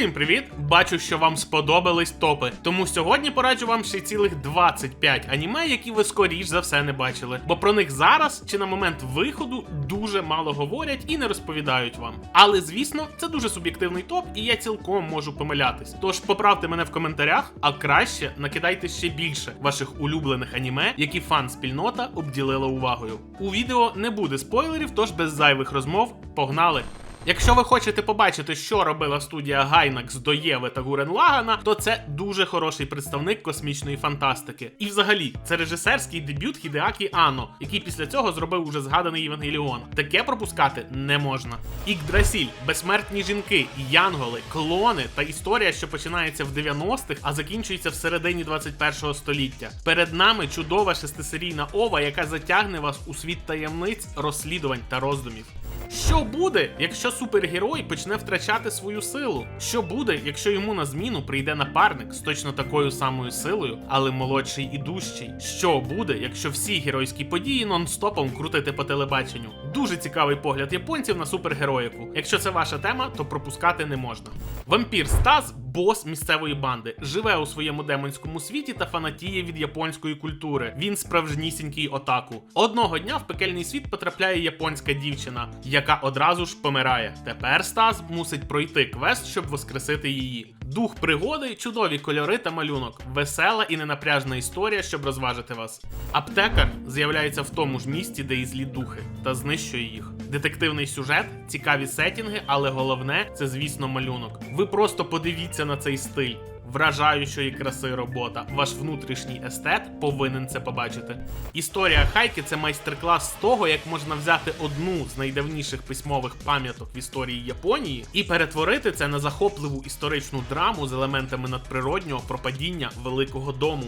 Усім привіт! Бачу, що вам сподобались топи. Тому сьогодні пораджу вам ще цілих 25 аніме, які ви скоріш за все не бачили. Бо про них зараз чи на момент виходу дуже мало говорять і не розповідають вам. Але звісно, це дуже суб'єктивний топ, і я цілком можу помилятись. Тож поправте мене в коментарях, а краще накидайте ще більше ваших улюблених аніме, які фан-спільнота обділила увагою. У відео не буде спойлерів, тож без зайвих розмов погнали! Якщо ви хочете побачити, що робила студія Гайнакс до Єви та Гурен Лагана, то це дуже хороший представник космічної фантастики. І взагалі, це режисерський дебют Хідеакі Ано, який після цього зробив уже згаданий Євангеліон. Таке пропускати не можна. Ікдрасіль, безсмертні жінки, янголи, клони та історія, що починається в 90-х, а закінчується в середині 21-го століття. Перед нами чудова шестисерійна ова, яка затягне вас у світ таємниць, розслідувань та роздумів. Що буде, якщо супергерой почне втрачати свою силу? Що буде, якщо йому на зміну прийде напарник з точно такою самою силою, але молодший і дужчий? Що буде, якщо всі геройські події нон-стопом крутити по телебаченню? Дуже цікавий погляд японців на супергероїку. Якщо це ваша тема, то пропускати не можна. Вампір Стас бос місцевої банди, живе у своєму демонському світі та фанатіє від японської культури. Він справжнісінький отаку. Одного дня в пекельний світ потрапляє японська дівчина, яка одразу ж помирає. Тепер Стас мусить пройти квест, щоб воскресити її. Дух пригоди, чудові кольори та малюнок, весела і ненапряжна історія, щоб розважити вас. Аптекар з'являється в тому ж місці, де і злі духи, та знищує їх. Детективний сюжет, цікаві сетінги, але головне це, звісно, малюнок. Ви просто подивіться на цей стиль. Вражаючої краси робота. Ваш внутрішній естет повинен це побачити. Історія Хайки це майстер-клас з того, як можна взяти одну з найдавніших письмових пам'яток в історії Японії і перетворити це на захопливу історичну драму з елементами надприроднього пропадіння великого дому.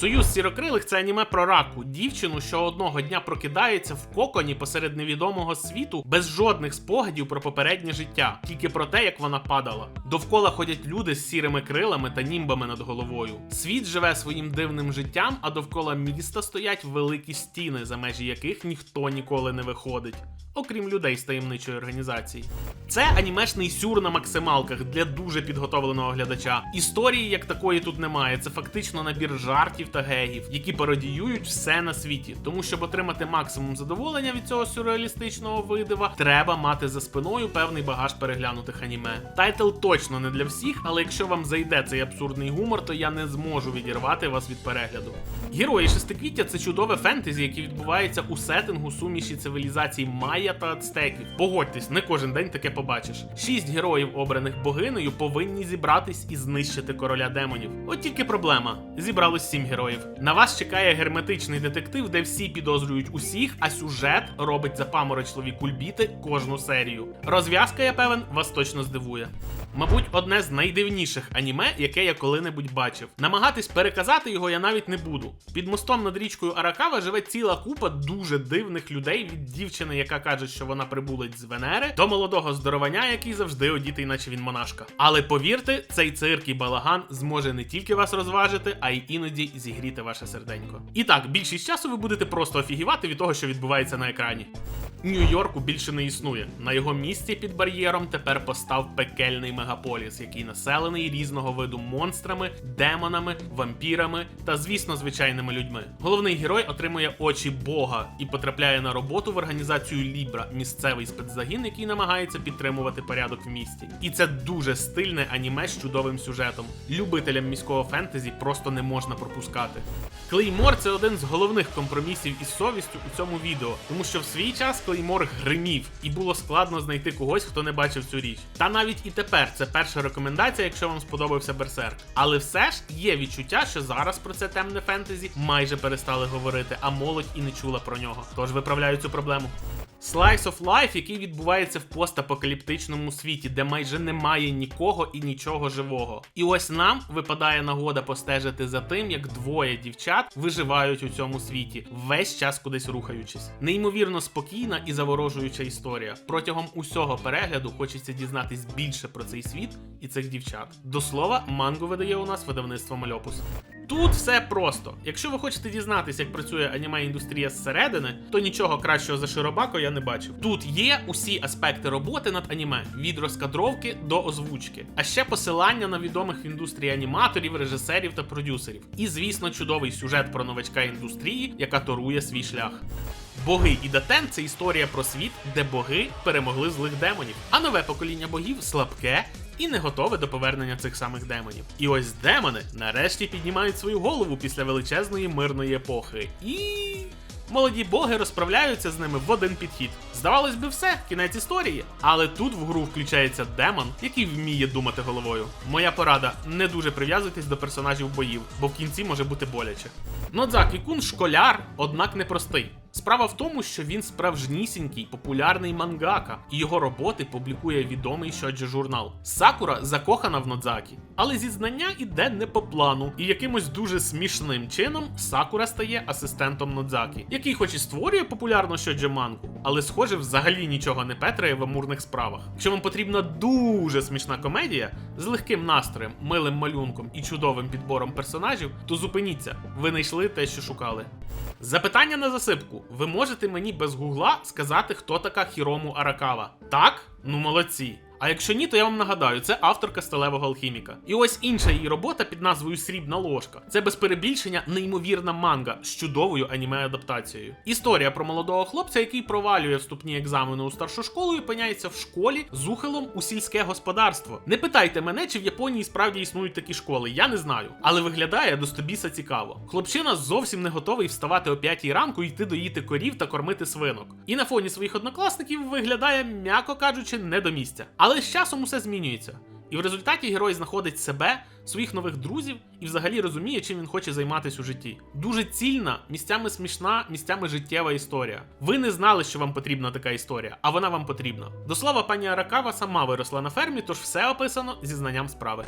Союз сірокрилих це аніме про раку, дівчину, що одного дня прокидається в коконі посеред невідомого світу без жодних спогадів про попереднє життя, тільки про те, як вона падала. Довкола ходять люди з сірими крилами та німбами над головою. Світ живе своїм дивним життям, а довкола міста стоять великі стіни, за межі яких ніхто ніколи не виходить. Окрім людей з таємничої організації, це анімешний сюр на максималках для дуже підготовленого глядача. Історії як такої тут немає. Це фактично набір жартів та гегів, які пародіюють все на світі. Тому щоб отримати максимум задоволення від цього сюрреалістичного видива, треба мати за спиною певний багаж переглянутих аніме. Тайтл точно не для всіх, але якщо вам зайде цей абсурдний гумор, то я не зможу відірвати вас від перегляду. Герої шестиквіття це чудове фентезі, яке відбувається у сеттингу суміші цивілізацій Майя та Ацтеків. Погодьтесь, не кожен день таке побачиш. Шість героїв, обраних богинею, повинні зібратись і знищити короля демонів. От тільки проблема: зібралось сім героїв. На вас чекає герметичний детектив, де всі підозрюють усіх, а сюжет робить запаморочливі кульбіти кожну серію. Розв'язка, я певен, вас точно здивує. Мабуть, одне з найдивніших аніме, яке я коли-небудь бачив. Намагатись переказати його я навіть не буду. Під мостом над річкою Аракава живе ціла купа дуже дивних людей від дівчини, яка каже, що вона прибулить з Венери, до молодого здоровання, який завжди одітий, наче він монашка. Але повірте, цей цирк і балаган зможе не тільки вас розважити, а й іноді зігріти ваше серденько. І так, більшість часу ви будете просто офігівати від того, що відбувається на екрані. Нью-Йорку більше не існує. На його місці під бар'єром тепер постав пекельний мегаполіс, який населений різного виду монстрами, демонами, вампірами та, звісно, звичайними людьми. Головний герой отримує очі Бога і потрапляє на роботу в організацію Лібра, місцевий спецзагін, який намагається підтримувати порядок в місті. І це дуже стильне аніме з чудовим сюжетом. Любителям міського фентезі просто не можна пропускати. Клеймор це один з головних компромісів із совістю у цьому відео, тому що в свій час Клеймор гримів, і було складно знайти когось, хто не бачив цю річ. Та навіть і тепер це перша рекомендація, якщо вам сподобався Берсерк. Але все ж є відчуття, що зараз про це темне фентезі майже перестали говорити, а молодь і не чула про нього. Тож виправляю цю проблему. Slice of Life, який відбувається в постапокаліптичному світі, де майже немає нікого і нічого живого. І ось нам випадає нагода постежити за тим, як двоє дівчат виживають у цьому світі, весь час кудись рухаючись. Неймовірно спокійна і заворожуюча історія. Протягом усього перегляду хочеться дізнатись більше про цей світ і цих дівчат. До слова, мангу видає у нас видавництво Мальопус. Тут все просто. Якщо ви хочете дізнатися, як працює аніме індустрія зсередини, то нічого кращого за Широбако я не бачив. Тут є усі аспекти роботи над аніме від розкадровки до озвучки, а ще посилання на відомих в індустрії аніматорів, режисерів та продюсерів. І, звісно, чудовий сюжет про новачка індустрії, яка торує свій шлях. Боги і Датен це історія про світ, де боги перемогли злих демонів, а нове покоління богів слабке і не готове до повернення цих самих демонів. І ось демони нарешті піднімають свою голову після величезної мирної епохи. І. Молоді боги розправляються з ними в один підхід. Здавалось би, все, кінець історії. Але тут в гру включається демон, який вміє думати головою. Моя порада: не дуже прив'язуйтесь до персонажів боїв, бо в кінці може бути боляче. Нодзакі Кун школяр, однак непростий. Справа в тому, що він справжнісінький популярний мангака, і його роботи публікує відомий шоджо журнал. Сакура закохана в Нодзакі, але зізнання іде не по плану, і якимось дуже смішним чином Сакура стає асистентом Нодзакі, який хоч і створює популярну шоджо мангу, але схоже взагалі нічого не петрає в амурних справах. Якщо вам потрібна дуже смішна комедія з легким настроєм, милим малюнком і чудовим підбором персонажів, то зупиніться, ви знайшли те, що шукали. Запитання на засипку. Ви можете мені без гугла сказати, хто така Хірому Аракава? Так? Ну молодці. А якщо ні, то я вам нагадаю, це авторка сталевого алхіміка. І ось інша її робота під назвою Срібна ложка. Це без перебільшення неймовірна манга з чудовою аніме-адаптацією. Історія про молодого хлопця, який провалює вступні екзамени у старшу школу і опиняється в школі з ухилом у сільське господарство. Не питайте мене, чи в Японії справді існують такі школи, я не знаю. Але виглядає до стобіса цікаво. Хлопчина зовсім не готовий вставати о 5 ранку і йти доїти корів та кормити свинок. І на фоні своїх однокласників виглядає, м'яко кажучи, не до місця. Але з часом усе змінюється. І в результаті герой знаходить себе, своїх нових друзів і взагалі розуміє, чим він хоче займатися у житті. Дуже цільна, місцями смішна, місцями життєва історія. Ви не знали, що вам потрібна така історія, а вона вам потрібна. До слова, пані Аракава сама виросла на фермі, тож все описано зі знанням справи.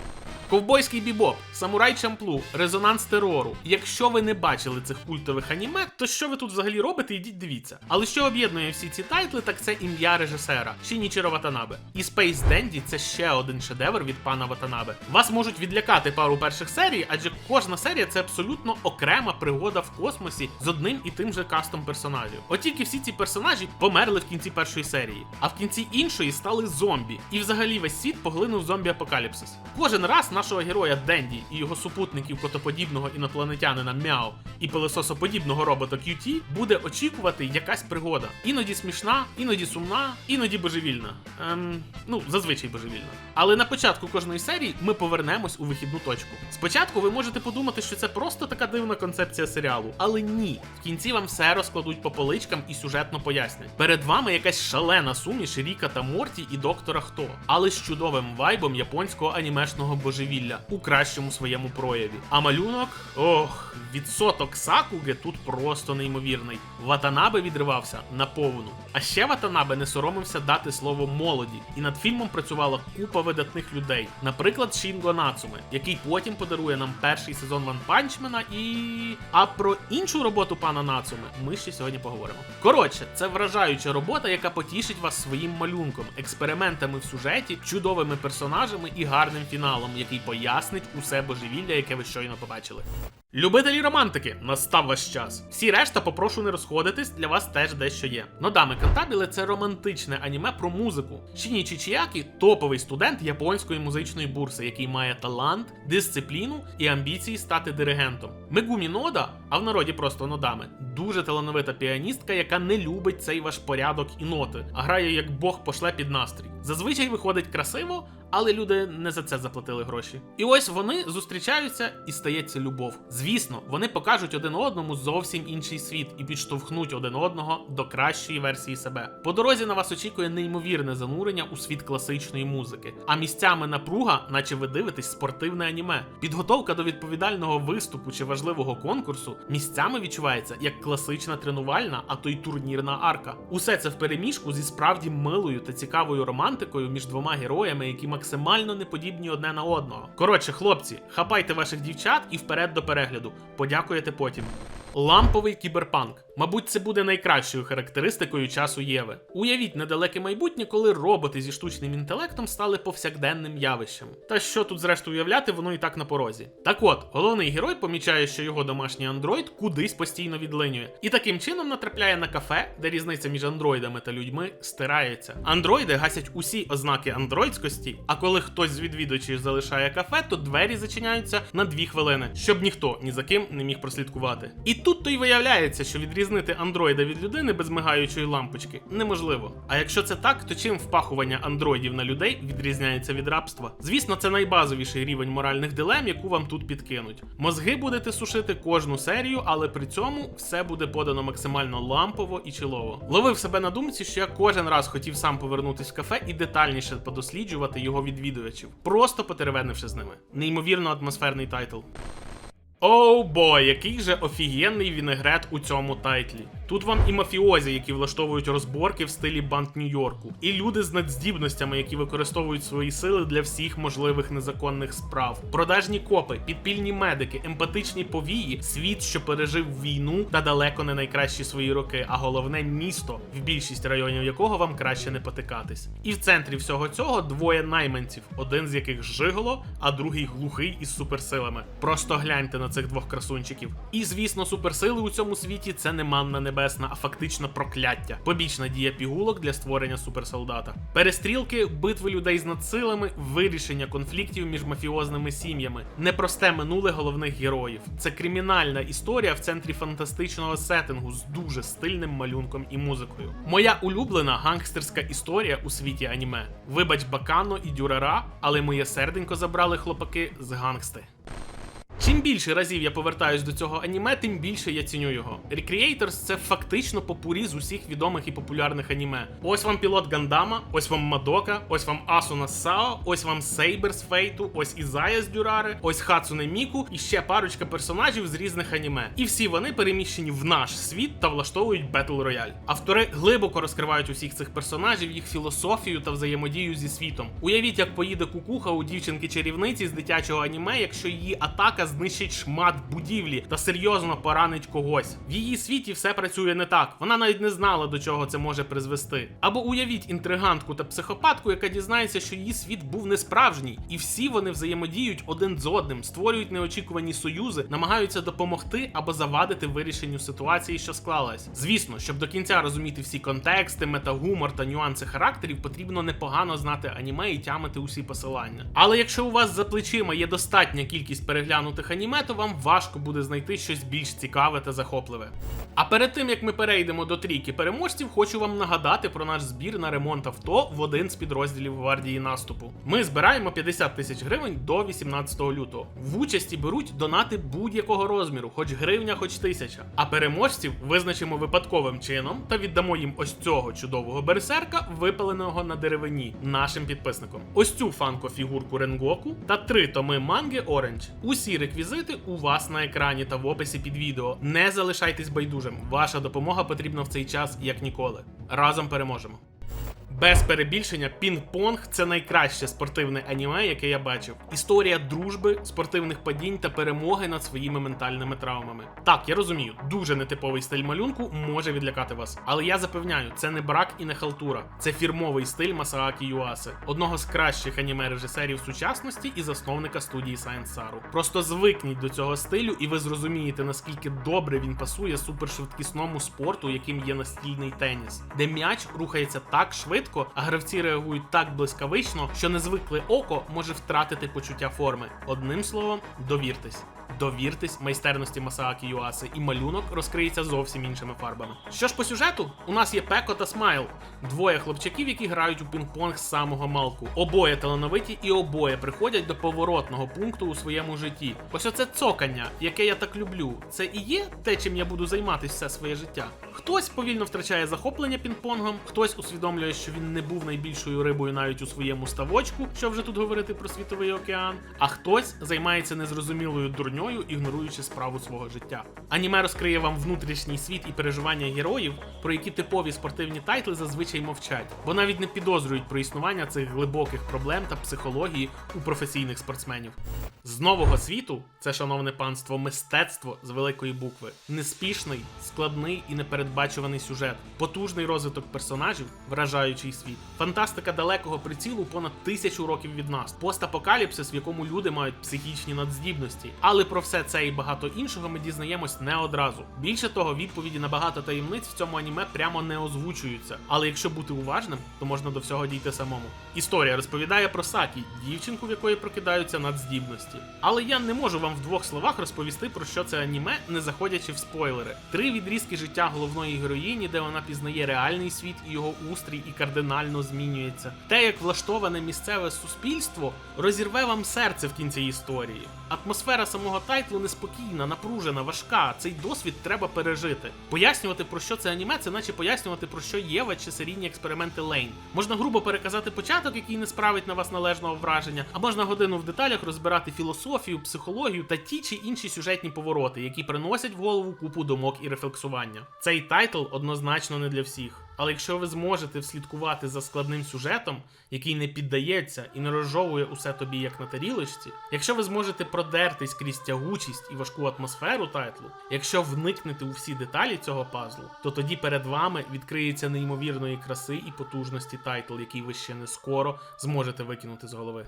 Ковбойський бібоп, самурай Чамплу, резонанс терору. Якщо ви не бачили цих культових аніме, то що ви тут взагалі робите? Ідіть дивіться. Але що об'єднує всі ці тайтли, так це ім'я режисера Шінічіро Ватанабе. І Space Dandy це ще один шедевр від пана Ватанабе. Вас можуть відлякати пару перших серій, адже кожна серія це абсолютно окрема пригода в космосі з одним і тим же кастом персонажів. От тільки всі ці персонажі померли в кінці першої серії, а в кінці іншої стали зомбі. І взагалі весь світ поглинув зомбі-апокаліпсис. Кожен раз нашого героя Денді і його супутників котоподібного інопланетянина Мяо і пилососоподібного робота QT буде очікувати якась пригода. Іноді смішна, іноді сумна, іноді божевільна. Ем, ну, зазвичай божевільна. Але на початку кожної серії ми повернемось у вихідну точку. Спочатку ви можете подумати, що це просто така дивна концепція серіалу, але ні. В кінці вам все розкладуть по поличкам і сюжетно пояснять. Перед вами якась шалена суміш Ріка та Морті і доктора Хто, але з чудовим вайбом японського анімешного божевілля у кращому своєму прояві. А малюнок, ох, відсоток сакуги тут просто неймовірний. Ватанабе відривався на повну. А ще Ватанабе не соромився дати слово молоді, і над фільмом працювала купа видатних людей. Наприклад, Шінго Нацуме, який потім подарує нам перший сезон Ван Панчмена і. А про іншу роботу пана Нацуме ми ще сьогодні поговоримо. Коротше, це вражаюча робота, яка потішить вас своїм малюнком, експериментами в сюжеті, чудовими персонажами і гарним фіналом, який пояснить усе божевілля, яке ви щойно побачили. Любителі романтики, настав ваш час. Всі решта попрошу не розходитись, для вас теж дещо є. Нодами Кантабіле це романтичне аніме про музику. Шінічі Чіякі топовий студент японської музичної бурси, який має талант, дисципліну і амбіції стати диригентом. Мегумі Нода, а в народі просто нодами, дуже талановита піаністка, яка не любить цей ваш порядок і ноти, а грає як Бог пошле під настрій. Зазвичай виходить красиво. Але люди не за це заплатили гроші. І ось вони зустрічаються і стається любов. Звісно, вони покажуть один одному зовсім інший світ і підштовхнуть один одного до кращої версії себе. По дорозі на вас очікує неймовірне занурення у світ класичної музики, а місцями напруга, наче ви дивитесь спортивне аніме. Підготовка до відповідального виступу чи важливого конкурсу місцями відчувається як класична тренувальна, а то й турнірна арка. Усе це впереміжку зі справді милою та цікавою романтикою між двома героями, які максимально не подібні одне на одного. Коротше, хлопці, хапайте ваших дівчат і вперед до перегляду. Подякуєте потім. Ламповий кіберпанк. Мабуть, це буде найкращою характеристикою часу Єви. Уявіть недалеке майбутнє, коли роботи зі штучним інтелектом стали повсякденним явищем. Та що тут зрештою уявляти, воно і так на порозі. Так от, головний герой помічає, що його домашній андроїд кудись постійно відлинює, і таким чином натрапляє на кафе, де різниця між андроїдами та людьми стирається. Андроїди гасять усі ознаки андроїдськості, а коли хтось з відвідувачів залишає кафе, то двері зачиняються на дві хвилини, щоб ніхто ні за ким не міг прослідкувати. І тут то й виявляється, що відрізнити андроїда від людини без мигаючої лампочки неможливо. А якщо це так, то чим впахування андроїдів на людей відрізняється від рабства? Звісно, це найбазовіший рівень моральних дилем, яку вам тут підкинуть. Мозги будете сушити кожну серію, але при цьому все буде подано максимально лампово і чилово. Ловив себе на думці, що я кожен раз хотів сам повернутись в кафе і детальніше подосліджувати його відвідувачів, просто потеревенивши з ними. Неймовірно атмосферний тайтл. Оу бой, який же офігенний вінегрет у цьому тайтлі. Тут вам і мафіозі, які влаштовують розборки в стилі банд Нью-Йорку, і люди з надздібностями, які використовують свої сили для всіх можливих незаконних справ, продажні копи, підпільні медики, емпатичні повії, світ, що пережив війну та далеко не найкращі свої роки, а головне місто, в більшість районів якого вам краще не потикатись. І в центрі всього цього двоє найманців, один з яких жиголо, а другий глухий із суперсилами. Просто гляньте на цих двох красунчиків. І звісно, суперсили у цьому світі це не манна небесна, а фактично прокляття. Побічна дія пігулок для створення суперсолдата. Перестрілки, битви людей з надсилами, вирішення конфліктів між мафіозними сім'ями, непросте минуле головних героїв. Це кримінальна історія в центрі фантастичного сеттингу з дуже стильним малюнком і музикою. Моя улюблена гангстерська історія у світі аніме. Вибач Бакано і Дюрара, але моє серденько забрали хлопаки з гангсти. Чим більше разів я повертаюсь до цього аніме, тим більше я ціню його. Recreators — це фактично попурі з усіх відомих і популярних аніме. Ось вам пілот Гандама, ось вам Мадока, ось вам Асуна Сао, ось вам Сейбер з Фейту, ось Ізая з Дюрари, ось Хацуне Міку і ще парочка персонажів з різних аніме. І всі вони переміщені в наш світ та влаштовують Battle Royale. Автори глибоко розкривають усіх цих персонажів, їх філософію та взаємодію зі світом. Уявіть, як поїде кукуха у дівчинки-чарівниці з дитячого аніме, якщо її атака знищить шмат будівлі та серйозно поранить когось. В її світі все працює не так. Вона навіть не знала, до чого це може призвести. Або уявіть інтригантку та психопатку, яка дізнається, що її світ був несправжній, і всі вони взаємодіють один з одним, створюють неочікувані союзи, намагаються допомогти або завадити вирішенню ситуації, що склалась. Звісно, щоб до кінця розуміти всі контексти, метагумор та нюанси характерів, потрібно непогано знати аніме і тямити усі посилання. Але якщо у вас за плечима є достатня кількість переглянутих аніме, то вам важко буде знайти щось більш цікаве та захопливе. А перед тим як ми перейдемо до трійки переможців, хочу вам нагадати про наш збір на ремонт авто в один з підрозділів гвардії наступу. Ми збираємо 50 тисяч гривень до 18 лютого. В участі беруть донати будь-якого розміру, хоч гривня, хоч тисяча. А переможців визначимо випадковим чином та віддамо їм ось цього чудового берсерка, випаленого на деревині нашим підписникам. Ось цю фанко-фігурку Ренгоку та три томи манги Orange. Усі реквізити у вас на екрані та в описі під відео. Не залишайтесь байдужим. Ваша допомога потрібна в цей час як ніколи. Разом переможемо. Без перебільшення, пінг-понг це найкраще спортивне аніме, яке я бачив. Історія дружби, спортивних падінь та перемоги над своїми ментальними травмами. Так, я розумію, дуже нетиповий стиль малюнку може відлякати вас. Але я запевняю, це не брак і не халтура. Це фірмовий стиль Масаакі Юаси, одного з кращих аніме-режисерів сучасності і засновника студії Science Saru. Просто звикніть до цього стилю, і ви зрозумієте, наскільки добре він пасує супершвидкісному спорту, яким є настільний теніс, де м'яч рухається так швидко, а гравці реагують так блискавично, що незвикле око може втратити почуття форми. Одним словом, довіртесь. Довіртесь майстерності Масаакі Юаси, і малюнок розкриється зовсім іншими фарбами. Що ж по сюжету, у нас є Пеко та Смайл, двоє хлопчаків, які грають у пінг-понг з самого малку. Обоє талановиті і обоє приходять до поворотного пункту у своєму житті. Ось оце цокання, яке я так люблю. Це і є те, чим я буду займатися все своє життя. Хтось повільно втрачає захоплення пінг-понгом, хтось усвідомлює, що він не був найбільшою рибою навіть у своєму ставочку, що вже тут говорити про світовий океан, а хтось займається незрозумілою дурньою, ігноруючи справу свого життя. Аніме розкриє вам внутрішній світ і переживання героїв, про які типові спортивні тайтли зазвичай мовчать, бо навіть не підозрюють про існування цих глибоких проблем та психології у професійних спортсменів. З нового світу це, шановне панство, мистецтво з великої букви. Неспішний, складний і непередбачуваний сюжет, потужний розвиток персонажів, вражаючий світ. Фантастика далекого прицілу понад тисячу років від нас. Постапокаліпсис, в якому люди мають психічні надздібності. Але про все це і багато іншого ми дізнаємось не одразу. Більше того, відповіді на багато таємниць в цьому аніме прямо не озвучуються. Але якщо бути уважним, то можна до всього дійти самому. Історія розповідає про Сакі, дівчинку, в якої прокидаються надздібності. Але я не можу вам в двох словах розповісти про що це аніме, не заходячи в спойлери. Три відрізки життя головної героїні, де вона пізнає реальний світ і його устрій і кардинально змінюється. Те, як влаштоване місцеве суспільство, розірве вам серце в кінці історії. Атмосфера самого тайтлу неспокійна, напружена, важка. Цей досвід треба пережити. Пояснювати про що це аніме, це наче пояснювати про що Єва чи серійні експерименти Лейн. Можна грубо переказати початок, який не справить на вас належного враження, а можна годину в деталях розбирати філософію, психологію та ті чи інші сюжетні повороти, які приносять в голову купу думок і рефлексування. Цей тайтл однозначно не для всіх. Але якщо ви зможете вслідкувати за складним сюжетом, який не піддається і не розжовує усе тобі як на тарілочці, якщо ви зможете продертись крізь тягучість і важку атмосферу тайтлу, якщо вникнете у всі деталі цього пазлу, то тоді перед вами відкриється неймовірної краси і потужності тайтл, який ви ще не скоро зможете викинути з голови.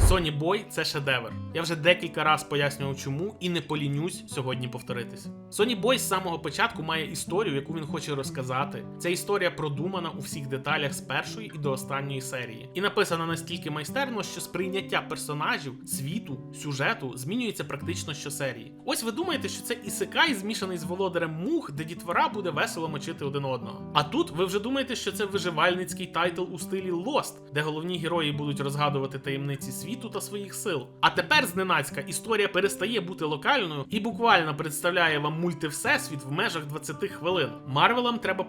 Sony Boy – це шедевр. Я вже декілька раз пояснював чому і не полінюсь сьогодні повторитись. Sony Boy з самого початку має історію, яку він хоче розказати. Ця історія продумана у всіх деталях з першої і до останньої серії, і написана настільки майстерно, що сприйняття персонажів, світу, сюжету змінюється практично щосерії. Ось ви думаєте, що це ісикай змішаний з володарем мух, де дітвора буде весело мочити один одного. А тут ви вже думаєте, що це виживальницький тайтл у стилі Lost, де головні герої будуть розгадувати таємниці світу та своїх сил. А тепер зненацька історія перестає бути локальною і буквально представляє вам мультивсесвіт в межах 20 хвилин. Марвелам треба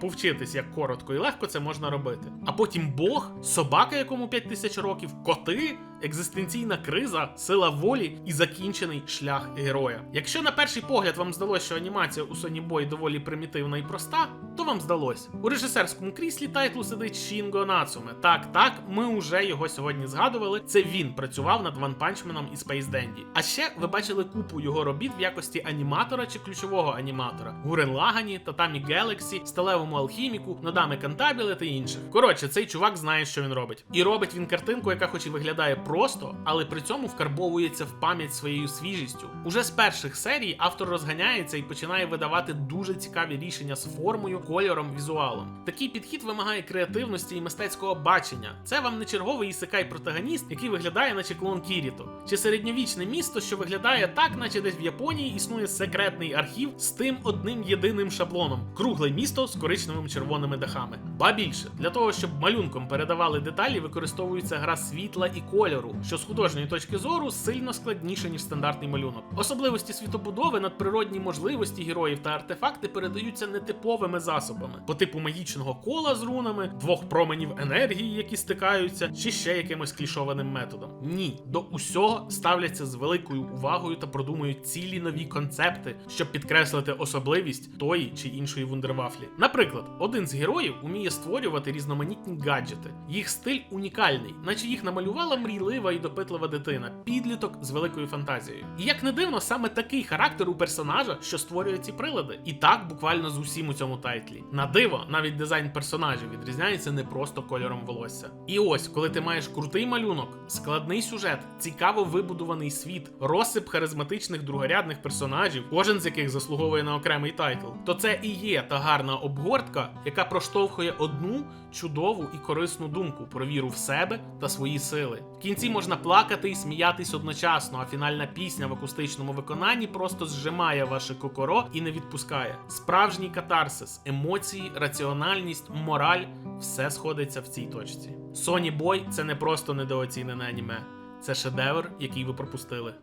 повчитись, як коротко і легко це можна робити. А потім Бог, собака, якому 5 тисяч років, коти. Екзистенційна криза, сила волі і закінчений шлях героя. Якщо на перший погляд вам здалося, що анімація у Sony Boy доволі примітивна і проста, то вам здалось. У режисерському кріслі тайтлу сидить Шінго Нацуме. Так, так, ми вже його сьогодні згадували. Це він працював над One Punch Man і Space Dandy. А ще ви бачили купу його робіт в якості аніматора чи ключового аніматора: Гурен Лагані, Татамі Гелексі, Сталевому алхіміку, Нодами Кантабіле та інших. Коротше, цей чувак знає, що він робить. І робить він картинку, яка хоч і виглядає просто, але при цьому вкарбовується в пам'ять своєю свіжістю. Уже з перших серій автор розганяється і починає видавати дуже цікаві рішення з формою, кольором, візуалом. Такий підхід вимагає креативності і мистецького бачення. Це вам не черговий ісекай протагоніст, який виглядає, наче клон Кіріто, чи середньовічне місто, що виглядає так, наче десь в Японії існує секретний архів з тим одним єдиним шаблоном: кругле місто з коричневими червоними дахами. Ба більше для того, щоб малюнком передавали деталі, використовується гра світла і кольору, що з художньої точки зору сильно складніше ніж стандартний малюнок. Особливості світобудови, надприродні можливості героїв та артефакти передаються нетиповими засобами, по типу магічного кола з рунами, двох променів енергії, які стикаються, чи ще якимось клішованим методом. Ні, до усього ставляться з великою увагою та продумують цілі нові концепти, щоб підкреслити особливість тої чи іншої вундервафлі. Наприклад, один з героїв уміє створювати різноманітні гаджети. Їх стиль унікальний, наче їх намалювала мрійлива і допитлива дитина, підліток з великою фантазією. І як не дивно, саме такий характер у персонажа, що створює ці прилади. І так буквально з усім у цьому тайтлі. На диво, навіть дизайн персонажів відрізняється не просто кольором волосся. І ось, коли ти маєш крутий малюнок, складний сюжет, цікаво вибудований світ, розсип харизматичних другорядних персонажів, кожен з яких заслуговує на окремий тайтл, то це і є та гарна обгортка, яка проштовхує одну чудову і корисну думку про віру в себе та свої сили. В кінці можна плакати і сміятись одночасно, а фінальна пісня в акустичному виконанні просто зжимає ваше кокоро і не відпускає. Справжній катарсис, емоції, раціональність, мораль все сходиться в цій точці. Sony Boy – це не просто недооцінене аніме, це шедевр, який ви пропустили.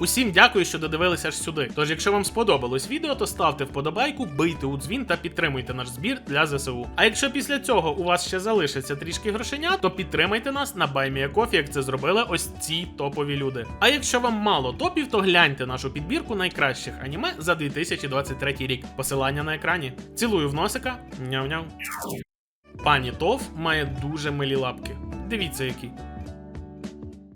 Усім дякую, що додивилися аж сюди. Тож, якщо вам сподобалось відео, то ставте вподобайку, бийте у дзвін та підтримуйте наш збір для ЗСУ. А якщо після цього у вас ще залишиться трішки грошеня, то підтримайте нас на BuyMeACoffee, як це зробили ось ці топові люди. А якщо вам мало топів, то гляньте нашу підбірку найкращих аніме за 2023 рік. Посилання на екрані. Цілую в носика. Няв-няв. Пані Тов має дуже милі лапки. Дивіться які.